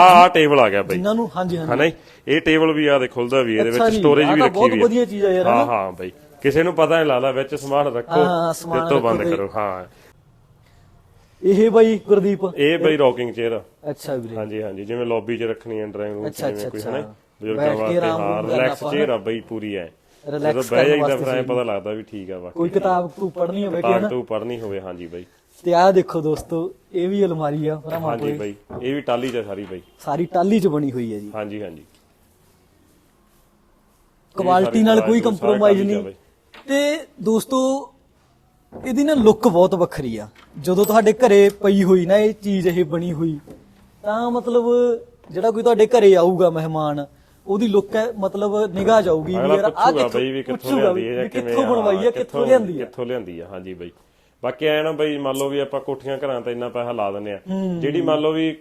ਆ ਟੇਬਲ ਆ ਗਿਆ ਬਈ। ਜਿਨ੍ਹਾਂ ਨੂੰ ਹਾਂਜੀ ਹਾਂਜੀ। ਹਨਾ ਜੀ? ਇਹ ਟੇਬਲ ਵੀ ਆ ਦੇ ਖੁੱਲਦਾ ਵੀ ਇਹਦੇ ਅੱਛਾ ਵਿੱਚ ਜੀ, ਸਟੋਰੇਜ ਆਹ ਵੀ ਤਾਂ ਰੱਖੀ ਬਹੁਤ ਵਧੀਆ ਚੀਜ਼ ਆ ਯਾਰ, ਹਾਂ ਹਨਾ? ਹਾਂ ਬਈ। ਕਿਸੇ ਨੂੰ ਪਤਾ ਨਹੀਂ ਲੱਗਦਾ ਵਿੱਚ ਸਮਾਨ ਰੱਖੋ ਹਾਂ, ਸਮਾਨ ਫਿਰ ਤੋਂ ਬੰਦ ਬਈ। ਕਰੋ ਹਾਂ। ਇਹ ਬਾਈ ਗੁਰਦੀਪ। ਇਹ ਬਈ ਰੋਕਿੰਗ ਚੇਅਰ ਅੱਛਾ ਵੀਰੇ। ਹਾਂਜੀ ਹਾਂਜੀ ਜਿਵੇਂ ਲੌਬੀ 'ਚ ਰੱਖਣੀ ਹੈ ਡਰਾਇੰਗ ਰੂਮ 'ਚ ਅੱਛਾ, ਜਿਵੇਂ ਕੋਈ ਹਨਾ? ਅੱਛਾ। ਬਜ਼ੁਰਗਾਂ ਬੈਠ ਕੇ ਵਾਸਤੇ ਆਰਾਮ ਹਾਂ ਕਰਨਾ ਰਿਲੈਕਸ ਆਪਾਂ, ਚੇਅਰ ਆ ਬਈ ਪੂਰੀ ਐ। Relax ਜਦੋਂ ਬਹਿ ਕਰਨ ਜਾਈਦਾ ਵਾਸਤੇ ਫਿਰ ਐਂ ਸੀ। ਪਤਾ ਲੱਗਦਾ ਵੀ ਠੀਕ ਆ ਬਾਕੀ ਕੋਈ ਕਿਤਾਬ ਤੂੰ ਪੜ੍ਹਨੀ ਹੋਵੇ ਕਿ ਤਾਂ ਨਾ ਤੂੰ ਪੜ੍ਹਨੀ ਹੋਵੇ ਹਾਂਜੀ ਬਈ। ਤੇ ਆਹ ਦੇਖੋ ਦੋਸਤੋ ਇਹ ਵੀ ਅਲਮਾਰੀ ਆ ਭਰਾਵਾਂ ਹਾਂਜੀ ਕੋਲੇ। ਬਈ ਇਹ ਵੀ ਟਾਲੀ 'ਚ ਆ ਸਾਰੀ ਬਈ। ਸਾਰੀ ਟਾਲੀ ਚ ਬਣੀ ਹੋਈ ਹੈ ਜੀ। ਹਾਂਜੀ ਹਾਂਜੀ। ਕੁਆਲਿਟੀ ਨਾਲ ਕੋਈ ਕੰਪਰੋਮਾਈਜ਼ ਨਹੀਂ। ਤੇ ਦੋਸਤੋ ਇਹਦੀ ਨਾ ਲੁੱਕ ਬਹੁਤ ਵੱਖਰੀ ਆ। ਜਦੋਂ ਤੁਹਾਡੇ ਘਰੇ ਪਈ ਹੋਈ ਨਾ ਇਹ ਚੀਜ਼ ਇਹ ਬਣੀ ਹੋਈ ਤਾਂ ਮਤਲਬ ਜਿਹੜਾ ਕੋਈ ਤੁਹਾਡੇ ਘਰੇ ਆਊਗਾ ਮਹਿਮਾਨ ਉਹਦੀ ਲੁੱਕ ਹੈ ਮਤਲਬ ਨਿਗਾਹ ਜਾਊਗੀ ਵੀ ਯਾਰ ਆ ਕਿੱਥੋਂ ਬਈ ਵੀ ਕਿੱਥੋਂ ਪੁੱਛੂਗਾ ਲਿਆਂਦੀ ਹੈ ਵੀ ਜਾਂ ਕਿਵੇਂ ਕਿੱਥੋਂ ਬਣਵਾਈ ਆ ਹਾਂ, ਕਿੱਥੋਂ ਲਿਆਂਦੀ ਆ ਕਿੱਥੋਂ ਲਿਆਂਦੀ ਆ ਹਾਂਜੀ ਬਈ। ਬਾਕੀ ਐ ਨਾ ਬਈ ਮੰਨ ਲਓ ਵੀ ਆਪਾਂ ਕੋਠੀਆਂ ਘਰਾਂ ਤੇ ਇੰਨਾ ਪੈਸਾ ਲਾ ਦਿੰਨੇ ਆ। ਜਿਹੜੀ ਮੰਨ ਲਓ ਵੀ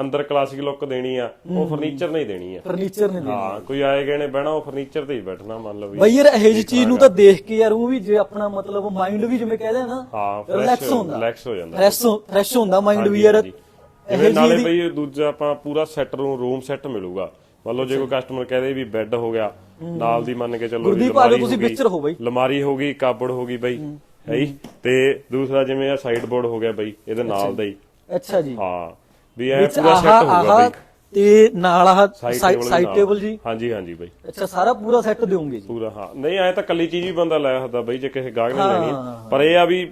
ਅੰਦਰ ਕਲਾਸਿਕ ਲੁੱਕ ਦੇਣੀ ਆ ਉਹ ਫਰਨੀਚਰ ਨਹੀਂ ਦੇਣੀ ਆ। ਫਰਨੀਚਰ ਨੇ ਦੇ ਹਾਂ ਕੋਈ ਆਏ ਗਏ ਨੇ ਬਹਿਣਾ ਉਹ ਫਰਨੀਚਰ ਤੇ ਹੀ ਬੈਠਣਾ ਮੰਨ ਲਓ ਵੀ। ਬਈ ਯਾਰ ਇਹੋ ਜਿਹੀ ਚੀਜ਼ ਨੂੰ ਤਾਂ ਦੇਖ ਕੇ ਯਾਰ ਉਹ ਵੀ ਜੇ ਆਪਣਾ ਮਤਲਬ ਮਾਈਂਡ ਵੀ ਜਿਵੇਂ ਕਹਿੰਦੇ ਆ ਨਾ ਹਾਂ ਰਿਲੈਕਸ ਹੁੰਦਾ। ਰਿਲੈਕਸ ਹੋ ਜਾਂਦਾ। ਫਰੈਸ਼ ਫਰੈਸ਼ ਹੁੰਦਾ ਮਾਈਂਡ ਵੀ ਯਾਰ। ਇਹੋ ਨਾਲੇ ਬਈ ਦੂਜਾ ਆਪਾਂ ਪੂਰਾ ਸੈੱਟ ਰੂਮ ਰੂਮ ਸੈੱਟ ਮਿਲੂਗਾ। ਮੰਨ ਲਓ ਜੇ ਕੋਈ ਕਸਟਮਰ ਕਹਦੇ ਵੀ ਬੈੱਡ ਹੋ ਗਿਆ ਨਾਲ ਦੀ ਮੰਨ ਕੇ ਚੱਲੋ ਗੁਰਦੀਪ ਆ ਹੋ ਬਈ। ਅਲਮਾਰੀ ਹੋ ਗਈ ਕਾਬੜ ਹੋ ਗਈ ਬਈ। ਹੈ ਜੀ? ਤੇ ਦੂਸਰਾ ਜਿਵੇਂ ਆ ਸਾਈਡ ਬੋਰਡ ਹੋ ਗਿਆ ਬਈ ਇਹਦੇ ਨਾਲ ਦਾ ਹੀ। ਅੱਛਾ ਜੀ। ਹਾਂ ਵੀ ਇਹ ਪੂਰਾ ਸੈੱਟ ਹੋਊਗਾ ਬਈ। ਤੇ ਨਾਲ ਆਹ ਸਾਈਡ ਟੇਬਲ ਜੀ? ਹਾਂਜੀ ਹਾਂਜੀ ਬਈ। ਅੱਛਾ ਸਾਰਾ ਪੂਰਾ ਸੈੱਟ ਦਿਓਗੇ ਜੀ? ਪੂਰਾ ਹਾਂ। ਨਹੀਂ ਐ ਤਾਂ ਕੱਲੀ ਚੀਜ਼ ਹੀ ਬੰਦਾ ਲੈ ਸਕਦਾ ਬਈ ਜੇ ਕਿਸੇ ਗਾਹਕ ਨੇ ਲੈਣੀ। ਆ। ਪਰ ਇਹ ਆ ਵੀ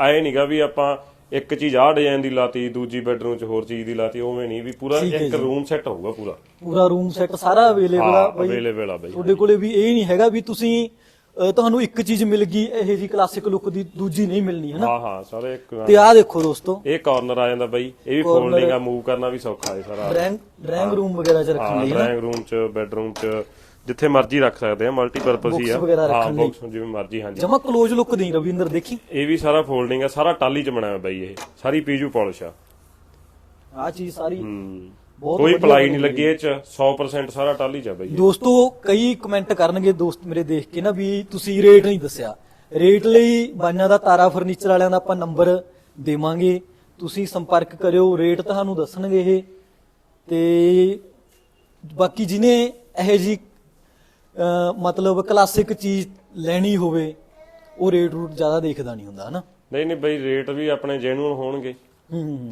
ਆਏ ਨਹੀਂਗਾ ਵੀ ਆਪਾਂ ਇੱਕ ਚੀਜ਼ ਆ ਡਿਜ਼ਾਈਨ ਦੀ ਲਾਤੀ ਦੂਜੀ ਬੈਡਰੂਮ 'ਚ ਹੋਰ ਚੀਜ਼ ਦੀ ਲਾਤੀ ਉਵੇਂ ਨਹੀਂ ਵੀ ਪੂਰਾ ਇੱਕ। ਰੂਮ ਸੈੱਟ ਹੋਊਗਾ ਪੂਰਾ। ਪੂਰਾ ਰੂਮ ਸੈੱਟ ਸਾਰਾ ਅਵੇਲੇਬਲ ਆ ਬਈ। ਅਵੇਲੇਬਲ ਆ ਬਈ। ਤੁਹਾਡੇ ਕੋਲੇ ਵੀ ਇਹ ਨਹੀਂ ਹੈਗਾ ਵੀ ਤੁਸੀਂ ਤੁਹਾਨੂੰ ਇੱਕ ਚੀਜ਼ ਮਿਲ ਗਈ ਇਹ ਜੀ ਕਲਾਸਿਕ ਲੁੱਕ ਦੀ ਦੂਜੀ ਨਹੀਂ ਮਿਲਣੀ ਹੈ ਨਾ ਹਾਂ ਹਾਂ ਸਾਰੇ ਇੱਕ ਤੇ ਆਹ ਦੇਖੋ ਦੋਸਤੋ। ਇਹ ਕਾਰਨਰ ਆ ਜਾਂਦਾ ਬਈ ਇਹ ਵੀ ਫੋਲਡਿੰਗ ਆ ਮੂਵ ਕਰਨਾ ਵੀ ਸੌਖਾ ਹੈ ਸਾਰਾ। ਡਰਾਇੰਗ ਡਰਾਇੰਗ ਰੂਮ ਵਗੈਰਾ ਚ ਰੱਖਣ ਹਾਂ ਲਈ ਨਾ ਡਰਾਇੰਗ ਰੂਮ 'ਚ ਬੈਡਰੂਮ 'ਚ ਜਿੱਥੇ ਮਰਜ਼ੀ ਰੱਖ ਸਕਦੇ ਆ ਮਲਟੀਪਰਪਸ ਹੀ Books ਆ। ਹਾਂ। ਬਾਕਸ ਜਿਵੇਂ ਮਰਜ਼ੀ ਹਾਂਜੀ। ਜਮਾ ਕਲੋਜ਼ ਲੁੱਕ ਦੀ ਰਵਿੰਦਰ ਦੇਖੀ? ਇਹ ਵੀ ਸਾਰਾ ਫੋਲਡਿੰਗ ਆ ਸਾਰਾ ਟਾਲੀ 'ਚ ਬਣਿਆ ਹੋਇਆ ਬਈ ਇਹ। ਸਾਰੀ ਪੀਜੂ ਪਾਲਿਸ਼ ਆ। ਆਹ ਚੀਜ਼ ਸਾਰੀ। ਹੂੰ। ਕੋਈ ਪਲਾਈ ਨਹੀਂ ਲੱਗੀ ਇਹ 'ਚ 100% ਸਾਰਾ ਟਾਲੀ ਆ ਬਈ। ਦੋਸਤੋ ਕਈ ਕਮੈਂਟ ਕਰਨਗੇ ਦੋਸਤ ਮੇਰੇ ਦੇਖ ਕੇ ਨਾ ਵੀ ਤੁਸੀਂ ਰੇਟ ਨਹੀਂ ਦੱਸਿਆ। ਰੇਟ ਲਈ ਬਾਈਆਂ ਦਾ ਤਾਰਾ ਫਰਨੀਚਰ ਵਾਲਿਆਂ ਦਾ ਆਪਾਂ ਨੰਬਰ ਦੇਵਾਂਗੇ। ਤੁਸੀਂ ਸੰਪਰਕ ਕਰਿਓ ਰੇਟ ਤੁਹਾਨੂੰ ਦੱਸਣਗੇ ਇਹ। ਤੇ ਬਾਕੀ ਜਿਹਨੇ ਇਹ ਜੀ ਮਤਲਬ ਕਲਾਸਿਕ ਚੀਜ਼ ਲੈਣੀ ਹੋਵੇ ਉਹ ਰੇਟ ਰੂਟ ਜ਼ਿਆਦਾ ਦੇਖਦਾ ਨਹੀਂ ਹੁੰਦਾ ਹਨਾ? ਨਹੀਂ ਨਹੀਂ ਬਈ ਰੇਟ ਵੀ ਆਪਣੇ ਜੈਨੂਅਲ ਹੋਣਗੇ।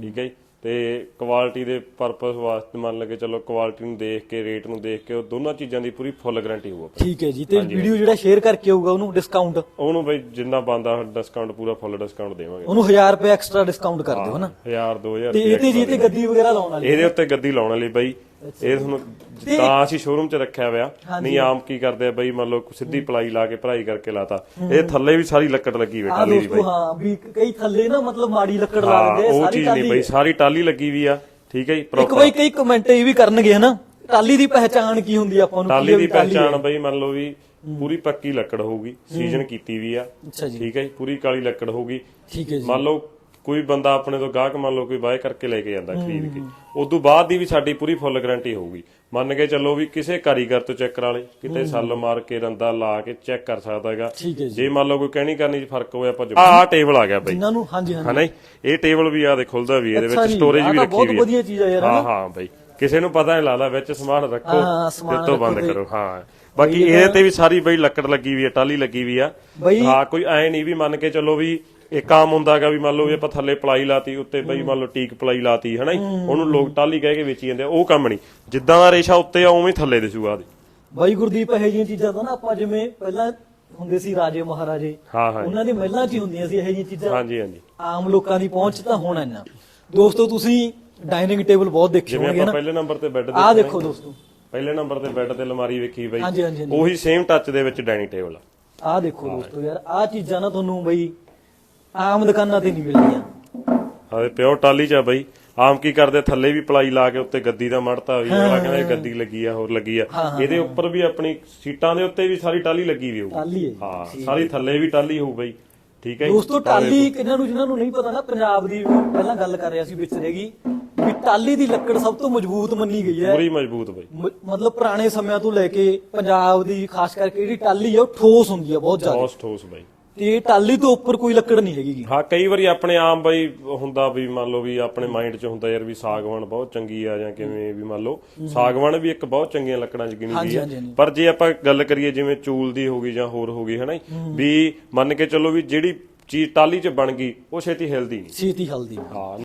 ਠੀਕ ਹੈ ਜੀ। ਤੇ ਕੁਆਲਿਟੀ ਦੇ ਪਰਪਸ ਵਾਸਤੇ ਮੰਨ ਲਗੇ ਚਲੋ ਕੁਆਲਿਟੀ ਨੂੰ ਦੇਖ ਕੇ ਰੇਟ ਨੂੰ ਦੇਖ ਕੇ ਉਹ ਦੋਨਾਂ ਚੀਜ਼ਾਂ ਦੀ ਪੂਰੀ ਫੁੱਲ ਗਾਰੰਟੀ ਹੋਊ ਆਪਣੀ। ਠੀਕ ਹੈ ਜੀ ਤੇ ਵੀਡੀਓ ਜਿਹੜਾ ਸ਼ੇਅਰ ਕਰਕੇ ਆਊਗਾ ਉਹਨੂੰ ਡਿਸਕਾਊਂਟ ਉਹਨੂੰ ਬਈ ਜਿੰਨਾ ਬੰਦਾ ਡਿਸਕਾਊਂਟ ਪੂਰਾ ਫੁੱਲ ਡਿਸਕਾਊਂਟ ਦੇਵਾਂਗੇ। ਉਹਨੂੰ 1000 ਰੁਪਏ ਐਕਸਟਰਾ ਡਿਸਕਾਊਂਟ ਕਰ ਦਿਓ ਹਨਾ? 1000 2000 ਤੇ ਇਹ ਤੇ ਜੀ ਤੇ ਗੱਦੀ ਵਗੈਰਾ ਲਾਉਣ ਵਾਲੀ ਇਹਦੇ ਉੱਤੇ ਗੱਦੀ ਲਾਉਣ ਵਾਲੀ ਬਈ ਇਹ ਤੁਹਾਨੂੰ ਤਾਂ ਅਸੀਂ ਸ਼ੋਰੂਮ 'ਚ ਰੱਖਿਆ ਹੋਇਆ। ਨਹੀਂ ਆਮ ਕੀ ਕਰਦੇ ਆ ਬਈ ਮੰਨ ਲਓ ਸਿੱਧੀ ਪਲਾਈ ਲਾ ਕੇ ਭਰਾਈ ਕਰਕੇ ਲਾਤਾ। ਇਹ ਥੱਲੇ ਵੀ ਸਾਰੀ ਲੱਕੜ ਲੱਗੀ ਹੋਈ ਟਾਲੀ ਦੀ ਬਈ। ਹਾਂ ਵੀ ਕਈ ਥੱਲੇ ਨਾ ਮਤਲਬ ਮਾੜੀ ਲੱਕੜ ਲਾ ਦਿੰਦੇ ਉਹ ਸਾਰੀ ਚੀਜ਼ ਨਹੀਂ ਟਾਲੀ ਬਈ ਸਾਰੀ ਟਾਲੀ ਲੱਗੀ ਵੀ ਆ ਠੀਕ ਹੈ ਜੀ ਇੱਕ ਪ੍ਰੋਪਰ ਬਈ ਕਈ ਕਮੈਂਟ ਇਹ ਵੀ ਕਰਨਗੇ ਹਨਾ? ਟਾਲੀ ਦੀ ਪਹਿਚਾਣ ਕੀ ਹੁੰਦੀ ਆ ਆਪਾਂ ਨੂੰ? ਟਾਲੀ ਦੀ ਪਹਿਚਾਣ ਬਈ ਮੰਨ ਲਓ ਵੀ ਪੂਰੀ ਪੱਕੀ ਲੱਕੜ ਹੋਊਗੀ ਸੀਜ਼ਨ ਕੀਤੀ ਵੀ ਆ ਠੀਕ ਹੈ ਜੀ ਪੂਰੀ ਕਾਲੀ ਲੱਕੜ ਹੋਊਗੀ। ਠੀਕ ਹੈ ਜੀ। ਮੰਨ ਲਓ ਕੋਈ ਬੰਦਾ ਆਪਣੇ ਤੋਂ ਗਾਹਕ ਮੰਨ ਲਓ ਕੋਈ ਬਾਏ ਕਰਕੇ ਲੈ ਕੇ ਜਾਂਦਾ ਖਰੀਦ ਕੇ। ਉਦੋਂ ਬਾਅਦ ਦੀ ਵੀ ਸਾਡੀ ਪੂਰੀ ਫੁੱਲ ਗਾਰੰਟੀ ਹੋਊਗੀ। ਮੰਨ ਕੇ ਚੱਲੋ ਵੀ ਕਿਸੇ ਕਾਰੀਗਰ ਤੋਂ ਚੈੱਕ ਕਰਾ ਲੇ ਕਿਤੇ ਸੱਲ ਮਾਰ ਕੇ ਰੰਦਾ ਲਾ ਕੇ ਚੈੱਕ ਕਰ ਸਕਦਾ ਹੈਗਾ। ਹੈ ਜੀ। ਮੰਨ ਲਓ ਕੋਈ ਕਹਿਣੀ ਕਰਨੀ ਚ ਫ਼ਰਕ ਹੋਵੇ ਆਪਾਂ ਆਹ ਟੇਬਲ ਆ ਗਿਆ ਬਈ ਇਹਨਾਂ ਨੂੰ ਹਾਂਜੀ ਹਾਂਜੀ। ਹਨਾ? ਇਹ ਟੇਬਲ ਵੀ ਆ ਦੇ ਖੁੱਲਦਾ ਵੀ ਇਹਦੇ ਵਿੱਚ ਸਟੋਰੇਜ ਵੀ ਤਾਂ ਰੱਖੀ ਬਹੁਤ ਵੀ ਵਧੀਆ ਚੀਜ਼ ਆ ਯਾਰ, ਹਾਂ ਹਾਂ ਬਈ। ਕਿਸੇ ਨੂੰ ਪਤਾ ਨਹੀਂ ਲੱਗਦਾ ਵਿੱਚ ਸਮਾਨ ਰੱਖੋ ਹਾਂ, ਫਿਰ ਤੋਂ ਬੰਦ ਕਰੋ। ਹਾਂ। ਬਾਕੀ ਇਹਦੇ ਤੇ ਵੀ ਸਾਰੀ ਬਈ ਲੱਕੜ ਲੱਗੀ ਵੀ ਹੈ ਟਾਲੀ ਲੱਗੀ ਵੀ ਆ। ਹਾਂ ਕੋਈ ਐ ਨਹੀਂ ਵੀ ਮੰਨ ਕੇ ਚੱਲੋ ਵੀ ਇੱਕ ਆਮ ਹੁੰਦਾਗਾ ਵੀ ਮੰਨ ਲਓ ਵੀ ਆਪਾਂ ਥੱਲੇ ਪਲਾਈ ਲਾਤੀ ਉੱਤੇ ਬਈ ਮੰਨ ਲਓ ਟੀਕ ਪਲਾਈ ਲਾਤੀ ਹਨਾ ਜੀ? ਉਹਨੂੰ ਲੋਕ ਟਾਲੀ ਕਹਿ ਕੇ ਵੇਚੀ ਜਾਂਦੇ ਆ ਉਹ ਕੰਮ ਨਹੀਂ। ਜਿੱਦਾਂ ਦਾ ਰੇਸ਼ਾ ਉੱਤੇ ਆ ਉਵੇਂ ਹੀ ਥੱਲੇ ਦਿਸੂਗਾ ਉਹਦੇ ਬਾਈ ਗੁਰਦੀਪ ਇਹੋ ਜਿਹੀਆਂ ਚੀਜ਼ਾਂ ਤਾਂ ਨਾ ਆਪਾਂ ਜਿਵੇਂ ਪਹਿਲਾਂ ਹੁੰਦੇ ਸੀ ਰਾਜੇ ਮਹਾਰਾਜੇ ਹਾਂ ਹਾਂ ਉਹਨਾਂ ਦੀ ਮਹਿਲਾਂ 'ਚ ਹੀ ਹੁੰਦੀਆਂ ਸੀ ਇਹੋ ਜਿਹੀਆਂ ਚੀਜ਼ਾਂ। ਹਾਂਜੀ ਹਾਂਜੀ। ਆਮ ਲੋਕਾਂ ਦੀ ਪਹੁੰਚ ਤਾਂ ਹੋਣਾ ਇੰਨਾ ਦੋਸਤੋ ਤੁਸੀਂ ਡਾਈਨਿੰਗ ਟੇਬਲ ਬਹੁਤ ਦੇਖੇ ਜਿਵੇਂ ਹੋਣਗੇ ਆਪਾਂ ਨਾ। ਪਹਿਲੇ ਨੰਬਰ ਤੇ ਬੈੱਡ ਆਹ ਦੇਖੋ ਦੋਸਤੋ। ਪਹਿਲੇ ਨੰਬਰ ਤੇ ਬੈੱਡ ਤੇ ਅਲਮਾਰੀ ਵੇਖੀ ਬਈ। ਹਾਂਜੀ ਹਾਂਜੀ ਹਾਂਜੀ। ਉਹੀ ਸੇਮ ਟੱਚ ਦੇ ਵਿੱਚ ਡਾਈਨਿੰਗ ਟੇਬਲ ਆ। ਆਹ ਦੇਖੋ ਦੋਸਤੋ ਯਾਰ ਆਹ ਚੀਜ਼ਾਂ ਨਾ ਤੁਹਾਨੂੰ ਬਈ ਆਮ ਦੁਕਾਨਾਂ ਤੇ ਨਹੀਂ ਮਿਲਦੀਆਂ। ਹਾਂ ਪਿਓਰ ਟਾਲੀ ਚ ਆ ਬਈ। ਆਮ ਕੀ ਕਰਦੇ? ਥੱਲੇ ਵੀ ਪਲਾਈ ਲਾ ਕੇ ਉੱਤੇ ਗੱਦੀ ਦਾ ਮੜਤਾ ਵੀ ਅਗਲਾ ਕਹਿੰਦਾ ਇਹ ਗੱਦੀ ਲੱਗੀ ਆ ਹੋਰ ਲੱਗੀ ਆ। ਇਹਦੇ ਉੱਪਰ ਵੀ ਆਪਣੀ ਸੀਟਾਂ ਦੇ ਉੱਤੇ ਵੀ ਸਾਰੀ ਟਾਲੀ ਲੱਗੀ ਵੀ ਹੋਊ ਟਾਲੀ ਹੈ। ਸਾਰੀ ਥੱਲੇ ਵੀ ਟਾਲੀ ਹੋਊ ਬਈ। ਠੀਕ ਹੈ? ਦੋਸਤੋ ਟਾਲੀ ਕਿਹਨਾਂ ਨੂੰ ਜਿਨ੍ਹਾਂ ਨੂੰ ਨਹੀਂ ਪਤਾ ਨਾ ਪੰਜਾਬ ਦੀ ਪਹਿਲਾਂ ਗੱਲ ਕਰ ਰਿਹਾ ਸੀ ਵਿੱਚ ਰਹੇਗੀ ਵੀ ਟਾਲੀ ਦੀ ਲੱਕੜ ਸਭ ਤੋਂ ਮਜ਼ਬੂਤ ਮੰਨੀ ਗਈ ਹੈ। ਪੂਰੀ ਮਜ਼ਬੂਤ ਬਈ। ਮਤਲਬ ਪੁਰਾਣੇ ਸਮਿਆਂ ਤੋਂ ਲੈ ਕੇ ਪੰਜਾਬ ਦੀ ਖਾਸ ਕਰਕੇ ਜਿਹੜੀ ਟਾਲੀ ਹੈ ਉਹ ਠੋਸ ਹੁੰਦੀ ਹੈ ਬਹੁਤ ਜ਼ਿਆਦਾ। ਬਹੁਤ ਠੋਸ ਬਈ। ਤੇ ਟਾਲੀ ਤੋਂ ਉੱਪਰ ਕੋਈ ਲੱਕੜ ਨਹੀਂ ਹੈਗੀ। ਗੀ। ਹਾਂ ਕਈ ਵਾਰੀ ਆਪਣੇ ਆਮ ਬਈ ਹੁੰਦਾ ਵੀ ਮੰਨ ਲਓ ਵੀ ਆਪਣੇ ਮਾਈਂਡ 'ਚ ਹੁੰਦਾ ਯਾਰ ਵੀ ਸਾਗਵਾਨ ਬਹੁਤ ਚੰਗੀ ਆ ਜਾਂ ਕਿਵੇਂ ਵੀ ਮੰਨ ਲਓ ਸਾਗਵਾਨ ਵੀ ਇੱਕ ਬਹੁਤ ਚੰਗੀਆਂ ਲੱਕੜਾਂ 'ਚ ਗਿਣੀ ਹਾਂਜੀ, ਗਈ ਹਾਂਜੀ, ਹਾਂਜੀ। ਪਰ ਜੇ ਆਪਾਂ ਗੱਲ ਕਰੀਏ ਜਿਵੇਂ ਚੂਲ ਦੀ ਹੋ ਗਈ ਜਾਂ ਹੋਰ ਹੋ ਗਈ ਹਨਾ ਜੀ, ਵੀ ਮੰਨ ਕੇ ਚੱਲੋ ਵੀ ਜਿਹੜੀ ਚੀਜ਼ ਟਾਲੀ 'ਚ ਬਣ ਗਈ ਉਹ ਛੇਤੀ ਹਿਲਦੀ ਨਹੀਂ। ਛੇਤੀ ਹਲਦੀ ਹਾਂ।